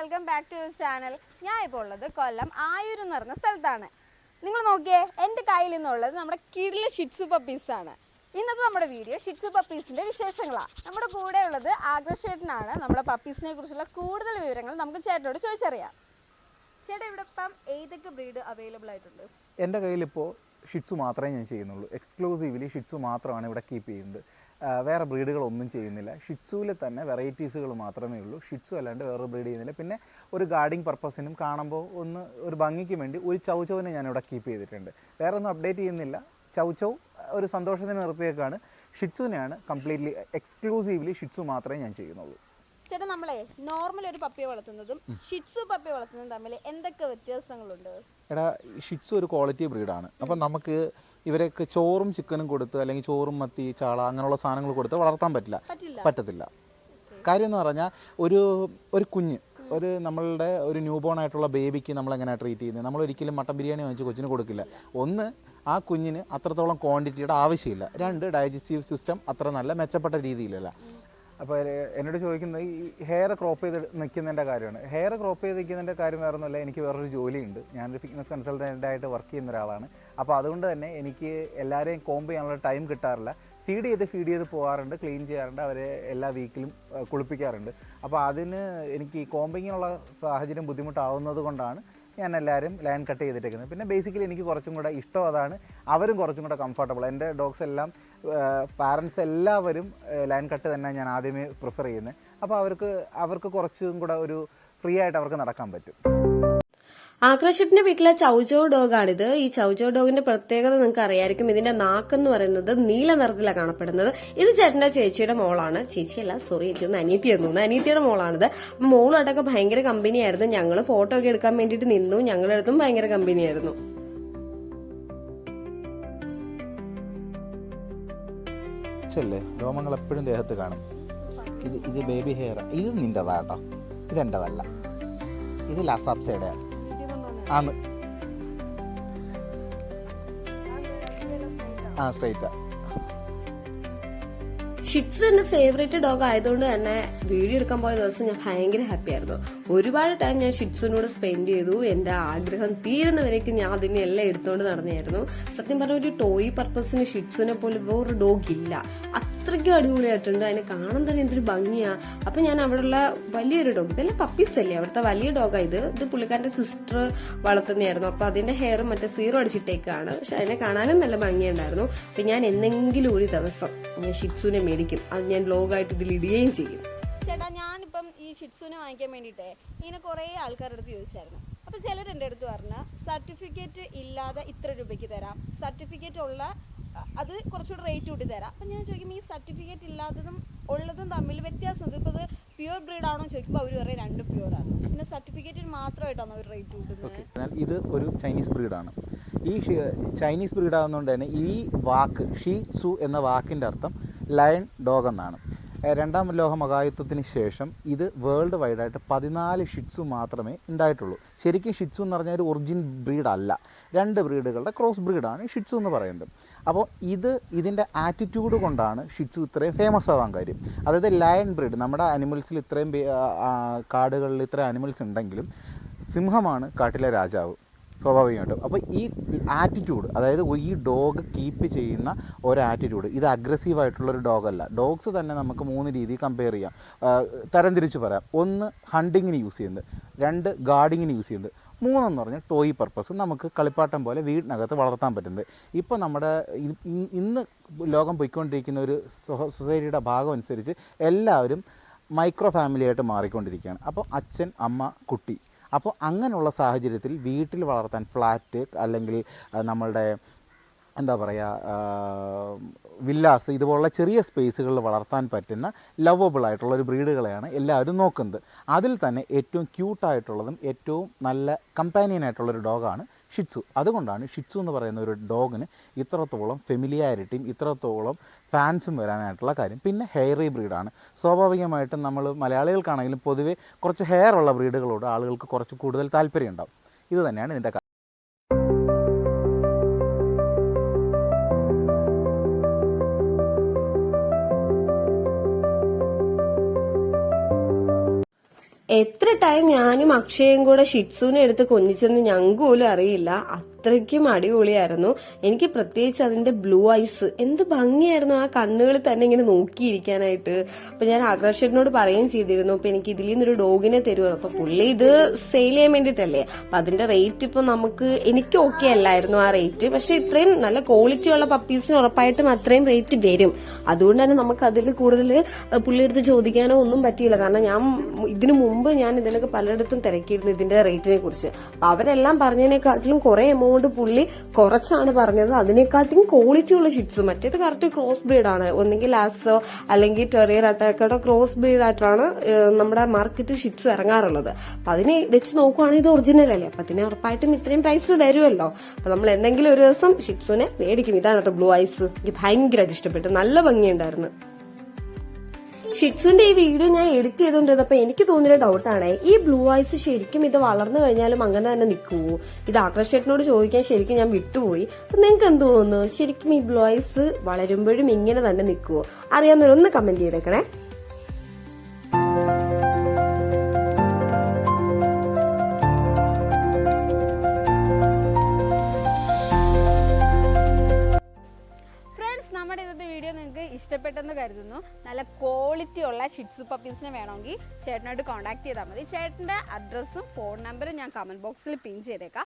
Welcome back to your channel ഞാൻ ഇപ്പോൾ ഉള്ളത് കൊല്ലം ആയൂർ എന്ന് പറഞ്ഞ സ്ഥലത്താണ്. നിങ്ങൾ നോക്കിയേ എന്റെ കയ്യിൽ നിന്നുള്ളത് നമ്മുടെ കിടില ഷിറ്റ്സു പപ്പീസാണ് ഇന്നത്തെ നമ്മുടെ വീഡിയോ ഷിറ്റ്സു പപ്പീസിന്റെ വിശേഷങ്ങളാണ് നമ്മുടെ കൂടെ ഉള്ളത് ആഗ്രഷേട്ടനാണ് നമ്മുടെ പപ്പീസിനെ കുറിച്ചുള്ള കൂടുതൽ വിവരങ്ങൾ നമുക്ക് ചേട്ടനോട് ചോദിച്ചറിയാം. ചേട്ടാ ഇവിടെ ഇപ്പം ഏതൊക്കെ ബ്രീഡ് അവൈലബിൾ ആയിട്ടുണ്ട്? എന്റെ കയ്യിൽ ഇപ്പോൾ ഷിറ്റ്സ് മാത്രമേ ഞാൻ ചെയ്യുന്നുള്ളൂ. എക്സ്ക്ലൂസീവ്ലി ഷിറ്റ്സ് മാത്രമാണ് ഇവിടെ കീപ്പ് ചെയ്യുന്നത്. വേറെ ബ്രീഡുകളൊന്നും ചെയ്യുന്നില്ല. ഷിറ്റ്സുവിൽ തന്നെ വെറൈറ്റീസുകൾ മാത്രമേ ഉള്ളൂ. ഷിറ്റ്സു അല്ലാണ്ട് വേറെ ബ്രീഡ് ചെയ്യുന്നില്ല. പിന്നെ ഒരു ഗാർഡിങ് പർപ്പസിനും കാണുമ്പോൾ ഒന്ന് ഒരു ഭംഗിക്ക് വേണ്ടി ഒരു ചൗചൗവിനെ ഞാനിവിടെ കീപ്പ് ചെയ്തിട്ടുണ്ട്. വേറെ ഒന്നും അപ്ഡേറ്റ് ചെയ്യുന്നില്ല. ചൗചൗ ഒരു സന്തോഷത്തിന് നിർത്തിയേക്കാണ്. ഷിറ്റ്സുവിനെയാണ് കംപ്ലീറ്റ്ലി എക്സ്ക്ലൂസീവ്ലി ഷിറ്റ്സു മാത്രമേ ഞാൻ ചെയ്യുന്നുള്ളൂ. ചേട്ടാ നമ്മളെ നോർമൽ ഒരു പപ്പിയെ വളർത്തുന്നതും ഷിറ്റ്സു പപ്പിയെ വളർത്തുന്നതും തമ്മിൽ എന്തൊക്കെ വ്യത്യാസങ്ങളുണ്ട്? എടാ ഷിറ്റ്സു ഒരു ക്വാളിറ്റി ബ്രീഡാണ് അപ്പം നമുക്ക് ഇവരൊക്കെ ചോറും ചിക്കനും കൊടുത്ത് അല്ലെങ്കിൽ ചോറും മത്തി ചാള അങ്ങനെയുള്ള സാധനങ്ങൾ കൊടുത്ത് വളർത്താൻ പറ്റില്ല. പറ്റത്തില്ല. കാര്യം എന്ന് പറഞ്ഞാൽ ഒരു ഒരു കുഞ്ഞ് ഒരു നമ്മളുടെ ഒരു ന്യൂ ബോൺ ആയിട്ടുള്ള ബേബിക്ക് നമ്മൾ എങ്ങനെയാണ് ട്രീറ്റ് ചെയ്യുന്നത്? നമ്മൾ ഒരിക്കലും മട്ടൻ ബിരിയാണി വാങ്ങിച്ച് കൊച്ചിന് കൊടുക്കില്ല. ഒന്ന് ആ കുഞ്ഞിന് അത്രത്തോളം ക്വാണ്ടിറ്റിയുടെ ആവശ്യമില്ല. രണ്ട് ഡൈജസ്റ്റീവ് സിസ്റ്റം അത്ര നല്ല മെച്ചപ്പെട്ട രീതിയിലല്ല. അപ്പോൾ എന്നോട് ചോദിക്കുന്നത് ഈ ഹെയർ ക്രോപ്പ് ചെയ്ത് നിൽക്കുന്നതിന്റെ കാര്യമാണ്. ഹെയർ ക്രോപ്പ് ചെയ്ത് നിൽക്കുന്നതിന്റെ കാര്യം വേറെ ഒന്നുമല്ല എനിക്ക് വേറൊരു ജോലിയുണ്ട്. ഞാനൊരു ഫിറ്റ്നസ് കൺസൾട്ടന്റായിട്ട് വർക്ക് ചെയ്യുന്ന ഒരാളാണ്. അപ്പോൾ അതുകൊണ്ട് തന്നെ എനിക്ക് എല്ലാവരെയും കോമ്പ് ചെയ്യാനുള്ള ടൈം കിട്ടാറില്ല. ഫീഡ് ചെയ്ത് ഫീഡ് ചെയ്ത് പോകാറുണ്ട് ക്ലീൻ ചെയ്യാറുണ്ട് അവരെ എല്ലാ വീക്കിലും കുളിപ്പിക്കാറുണ്ട്. അപ്പോൾ അതിന് എനിക്ക് കോമ്പിങ്ങിനുള്ള സാഹചര്യം ബുദ്ധിമുട്ടാവുന്നത് കൊണ്ടാണ് ഞാൻ എല്ലാവരും ലൈൻ കട്ട് ചെയ്തിട്ടേക്കുന്നത്. പിന്നെ ബേസിക്കലി എനിക്ക് കുറച്ചും കൂടെ ഇഷ്ടം അതാണ്. അവരും കുറച്ചും കൂടെ കംഫർട്ടബിൾ എന്റെ ഡോഗ്സ് എല്ലാം പാരൻസ് എല്ലാവരും ലൈൻ കട്ട് തന്നെ ഞാൻ ആദ്യമേ പ്രിഫർ ചെയ്യുന്നത്. അപ്പോൾ അവർക്ക് അവർക്ക് കുറച്ചും കൂടെ ഒരു ഫ്രീ ആയിട്ട് അവർക്ക് നടക്കാൻ പറ്റും. ആക്രഷിറ്റിന്റെ വീട്ടിലെ ചൗചോ ഡോഗാണിത്. ഈ ചൗജോ ഡോഗിന്റെ പ്രത്യേകത നിങ്ങൾക്ക് അറിയായിരിക്കും. ഇതിന്റെ നാക്ക് എന്ന് പറയുന്നത് നീല നിറത്തിലാണ് കാണപ്പെടുന്നത്. ഇത് ചേട്ടന്റെ ചേച്ചിയുടെ മോളാണ്. ചേച്ചിയല്ല സോറി എനിക്കൊന്ന് അനിയത്തിയായിരുന്നു തോന്നുന്നു. അനിയത്തിയുടെ മോളാണിത്. മോളടക്കം ഭയങ്കര കമ്പനിയായിരുന്നു. ഞങ്ങൾ ഫോട്ടോ ഒക്കെ എടുക്കാൻ വേണ്ടിയിട്ട് നിന്നു. ഞങ്ങളുടെ അടുത്തും ഭയങ്കര കമ്പനിയായിരുന്നു. ചെല്ലേ രോമങ്ങൾ എപ്പോഴും ദേഹത്ത് കാണും. ഇത് ഇത് ബേബി ഹെയർ ഇത് നിന്റെതാട്ടോ ഇതെന്റെതല്ല ഇത് ലസാപ്സയുടെയാണ് ആന്ന്. ആ സ്ട്രൈറ്റാ. ഷിറ്റ്സ് എന്റെ ഫേവറേറ്റ് ഡോഗ് ആയതുകൊണ്ട് തന്നെ വീഡിയോ എടുക്കാൻ പോയ ദിവസം ഞാൻ ഭയങ്കര ഹാപ്പി ആയിരുന്നു. ഒരുപാട് ടൈം ഞാൻ ഷിറ്റ്സിനോട് സ്പെൻഡ് ചെയ്തു. എന്റെ ആഗ്രഹം തീരുന്നവരേക്ക് ഞാൻ അതിനെ എല്ലാം എടുത്തുകൊണ്ട് നടന്നായിരുന്നു. സത്യം പറഞ്ഞ ഒരു ടോയ് പർപ്പസിന് ഷിറ്റ്സിനെ പോലെ വേറൊരു ഡോഗ് ഇല്ല. അത്രയ്ക്കും അടിപൊളിയായിട്ടുണ്ട്. അതിനെ കാണാൻ തന്നെ എന്തൊരു ഭംഗിയാ. അപ്പൊ ഞാൻ അവിടെയുള്ള വലിയൊരു ഡോഗ് ഇതല്ല പപ്പീസ് അല്ലേ? അവിടുത്തെ വലിയ ഡോഗാ ഇത്. ഇത് പുള്ളിക്കാരന്റെ സിസ്റ്റർ വളർത്തുന്നതായിരുന്നു. അപ്പൊ അതിന്റെ ഹെയർ മറ്റേ സീറോ അടിച്ചിട്ടേക്കാണ്. പക്ഷെ അതിനെ കാണാനും നല്ല ഭംഗിയുണ്ടായിരുന്നു. അപ്പൊ ഞാൻ എന്തെങ്കിലും ഒരു ദിവസം ഞാൻ ഷിറ്റ്സുനെ മേടിക്കും. അത് ഞാൻ ലോഗായിട്ട് ഇതിൽ ഇടുകയും ചെയ്യും. ചേട്ടാ ഈ ഷിറ്റ്സുവിനെ വാങ്ങിക്കാൻ വേണ്ടിയിട്ടേ ഇങ്ങനെ കുറേ ആൾക്കാരുടെ അടുത്ത് ചോദിച്ചായിരുന്നു. അപ്പോൾ ചിലർ എന്റെ അടുത്ത് പറഞ്ഞാൽ സർട്ടിഫിക്കറ്റ് ഇല്ലാതെ ഇത്ര രൂപയ്ക്ക് തരാം. സർട്ടിഫിക്കറ്റ് ഉള്ള അത് കുറച്ചുകൂടി റേറ്റ് കൂട്ടി തരാം. അപ്പം ഞാൻ ചോദിക്കും ഈ സർട്ടിഫിക്കറ്റ് ഇല്ലാത്തതും ഉള്ളതും തമ്മിൽ വ്യത്യാസം ഇപ്പോൾ അത് പ്യുവർ ബ്രീഡ് ആണോ? ചോദിക്കുമ്പോൾ അവർ പറയും രണ്ട് പ്യുവർ ആണ്. പിന്നെ സർട്ടിഫിക്കറ്റിന് മാത്രമായിട്ടാണ് അവർ റേറ്റ് കൂട്ടുന്നത്. ഇത് ഒരു ചൈനീസ് ബ്രീഡാണ് ഈ ചൈനീസ് ബ്രീഡ് ആകുന്നതുകൊണ്ട് തന്നെ ഈ വാക്ക് ഷീ സു എന്ന വാക്കിന്റെ അർത്ഥം ലയൺ ഡോഗ് എന്നാണ്. രണ്ടാം ലോക മഹായുദ്ധത്തിന് ശേഷം ഇത് വേൾഡ് വൈഡായിട്ട് പതിനാല് ഷിറ്റ്സു മാത്രമേ ഉണ്ടായിട്ടുള്ളൂ. ശരിക്കും ഷിറ്റ്സു എന്ന് പറഞ്ഞാൽ ഒരു ഒറിജിൻ ബ്രീഡല്ല രണ്ട് ബ്രീഡുകളുടെ ക്രോസ് ബ്രീഡാണ് ഷിറ്റ്സു എന്ന് പറയുന്നത്. അപ്പോൾ ഇത് ഇതിന്റെ ആറ്റിറ്റ്യൂഡ് കൊണ്ടാണ് ഷിറ്റ്സു ഇത്രയും ഫേമസ് ആവാൻ കാര്യം. അതായത് ലയൺ ബ്രീഡ് നമ്മുടെ അനിമൽസിൽ ഇത്രയും കാടുകളിൽ ഇത്രയും അനിമൽസ് ഉണ്ടെങ്കിലും സിംഹമാണ് കാട്ടിലെ രാജാവ്. സ്വാഭാവികമായിട്ടും. അപ്പോൾ ഈ ആറ്റിറ്റ്യൂഡ് അതായത് ഈ ഡോഗ് കീപ്പ് ചെയ്യുന്ന ഒരു ആറ്റിറ്റ്യൂഡ് ഇത് അഗ്രസീവ് ആയിട്ടുള്ള ഒരു ഡോഗല്ല ഡോഗ്സ് തന്നെ നമുക്ക് മൂന്ന് രീതി കമ്പയർ ചെയ്യാം. തരംതിരിച്ച് പറയാം. ഒന്ന് ഹണ്ടിങ്ങിന് യൂസ് ചെയ്യുന്നത്. രണ്ട് ഗാർഡിങ്ങിന് യൂസ് ചെയ്യുന്നത്. മൂന്നെന്ന് പറഞ്ഞാൽ ടോയ് പർപ്പസ് നമുക്ക് കളിപ്പാട്ടം പോലെ വീടിനകത്ത് വളർത്താൻ പറ്റുന്നത്. ഇപ്പോൾ നമ്മുടെ ഇന്ന് ലോകം പോയിക്കൊണ്ടിരിക്കുന്ന ഒരു സൊസൈറ്റിയുടെ ഭാഗം അനുസരിച്ച് എല്ലാവരും മൈക്രോ ഫാമിലിയായിട്ട് മാറിക്കൊണ്ടിരിക്കുകയാണ്. അപ്പോൾ അച്ഛൻ അമ്മ കുട്ടി അപ്പോൾ അങ്ങനെയുള്ള സാഹചര്യത്തിൽ വീട്ടിൽ വളർത്താൻ ഫ്ലാറ്റ് അല്ലെങ്കിൽ നമ്മളുടെ എന്താ പറയുക വില്ലാസ് ഇതുപോലുള്ള ചെറിയ സ്പേസുകളിൽ വളർത്താൻ പറ്റുന്ന ലവബിൾ ആയിട്ടുള്ള ഒരു ബ്രീഡുകളെയാണ് എല്ലാവരും നോക്കുന്നത്. അതിൽ തന്നെ ഏറ്റവും ക്യൂട്ടായിട്ടുള്ളതും ഏറ്റവും നല്ല കമ്പാനിയൻ ആയിട്ടുള്ളൊരു ഡോഗാണ് ഷിറ്റ്സു അതുകൊണ്ടാണ് ഷിറ്റ്സു എന്ന് പറയുന്ന ഒരു ഡോഗിന് ഇത്രത്തോളം ഫെമിലിയാരിറ്റിയും ഇത്രത്തോളം ഫാൻസും വരാനായിട്ടുള്ള കാര്യം. പിന്നെ ഹെയറി ബ്രീഡാണ് സ്വാഭാവികമായിട്ടും നമ്മൾ മലയാളികൾക്കാണെങ്കിലും പൊതുവേ കുറച്ച് ഹെയർ ഉള്ള ബ്രീഡുകളോട് ആളുകൾക്ക് കുറച്ച് കൂടുതൽ താല്പര്യം ഉണ്ടാവും. ഇത് തന്നെയാണ് ഇതിന്റെ കാര്യം എത്ര ടൈം ഞാനും അക്ഷയും കൂടെ ഷിറ്റ്സൂനെ എടുത്ത് കൊന്നിച്ചെന്ന് ഞങ്ങൾക്ക് പോലും അറിയില്ല. അത്രയ്ക്കും അടിപൊളിയായിരുന്നു. എനിക്ക് പ്രത്യേകിച്ച് അതിന്റെ ബ്ലൂ ഐസ് എന്ത് ഭംഗിയായിരുന്നു ആ കണ്ണുകളിൽ തന്നെ ഇങ്ങനെ നോക്കിയിരിക്കാനായിട്ട്. അപ്പൊ ഞാൻ ആകാശേട്ടനോട് പറയുകയും ചെയ്തിരുന്നു അപ്പൊ എനിക്ക് ഇതിൽ നിന്നൊരു ഡോഗിനെ തരുമോ അപ്പൊ പുള്ളി ഇത് സെയിൽ ചെയ്യാൻ വേണ്ടിട്ടല്ലേ അപ്പൊ അതിന്റെ റേറ്റ് ഇപ്പൊ നമുക്ക് എനിക്ക് ഓക്കെ അല്ലായിരുന്നു ആ റേറ്റ് പക്ഷെ ഇത്രയും നല്ല ക്വാളിറ്റി ഉള്ള പപ്പീസിന് ഉറപ്പായിട്ടും അത്രയും റേറ്റ് വരും. അതുകൊണ്ട് തന്നെ നമുക്ക് അതിൽ കൂടുതൽ പുള്ളിയെടുത്ത് ചോദിക്കാനോ ഒന്നും പറ്റിയില്ല. കാരണം ഞാൻ ഇതിനു മുമ്പ് ഞാൻ ഇതിനൊക്കെ പലയിടത്തും തിരക്കിയിരുന്നു ഇതിന്റെ റേറ്റിനെ കുറിച്ച്. അവരെല്ലാം പറഞ്ഞതിനെക്കാട്ടിലും കുറെ എമൗണ്ട് പുള്ളി കുറച്ചാണ് പറഞ്ഞത്. അതിനെക്കാട്ടിയും ക്വാളിറ്റി ഉള്ള ഷിറ്റ്സ് മറ്റേത് കറക്റ്റ് ക്രോസ് ബ്രീഡാണ് ഒന്നെങ്കിൽ ലാസോ അല്ലെങ്കിൽ ടെറിയർ അറ്റാക്കോ ക്രോസ് ബ്രീഡ് ആയിട്ടാണ് നമ്മുടെ മാർക്കറ്റ് ഷിറ്റ്സ് ഇറങ്ങാറുള്ളത്. അപ്പൊ അതിനെ വെച്ച് നോക്കുവാണെങ്കിൽ ഇത് ഒറിജിനൽ അല്ലേ? അപ്പൊ അതിന് ഉറപ്പായിട്ടും ഇത്രയും പ്രൈസ് വരുമല്ലോ. അപ്പൊ നമ്മൾ എന്തെങ്കിലും ഒരു ദിവസം ഷിറ്റ്സുനെ മേടിക്കും. ഇതാണ് കേട്ടോ ബ്ലൂ ഐസ് എനിക്ക് ഭയങ്കരമായിട്ട് ഇഷ്ടപ്പെട്ടു. നല്ല ഭംഗിയുണ്ടായിരുന്നു. ഷിറ്റ്സുന്റെ ഈ വീഡിയോ ഞാൻ എഡിറ്റ് ചെയ്തുകൊണ്ടിരുന്നപ്പോൾ എനിക്ക് തോന്നിയ ഡൗട്ടാണ് ഈ ബ്ലൂ ഐസ് ശരിക്കും ഇത് വളർന്നു കഴിഞ്ഞാലും അങ്ങനെ തന്നെ നിൽക്കുമോ ഇത് ആകർഷേട്ടനോട് ചോദിക്കാൻ ശരിക്കും ഞാൻ വിട്ടുപോയി. അപ്പൊ നിങ്ങൾക്ക് എന്ത് തോന്നുന്നു? ശരിക്കും ഈ ബ്ലൂ ഐസ് വളരുമ്പോഴും ഇങ്ങനെ തന്നെ നിൽക്കുമോ അറിയാവുന്നവരൊന്ന് കമന്റ് ചെയ്തേക്കണേ. ഇഷ്ടപ്പെട്ടെന്ന് കരുതുന്നു. നല്ല ക്വാളിറ്റി ഉള്ള ഷിറ്റ്സു പപ്പീസിനെ വേണമെങ്കിൽ ചേട്ടനോട് കോൺടാക്ട് ചെയ്താൽ മതി. ചേട്ടന്റെ അഡ്രസ്സും ഫോൺ നമ്പറും ഞാൻ കമന്റ് ബോക്സിൽ പിൻ ചെയ്തേക്കാം.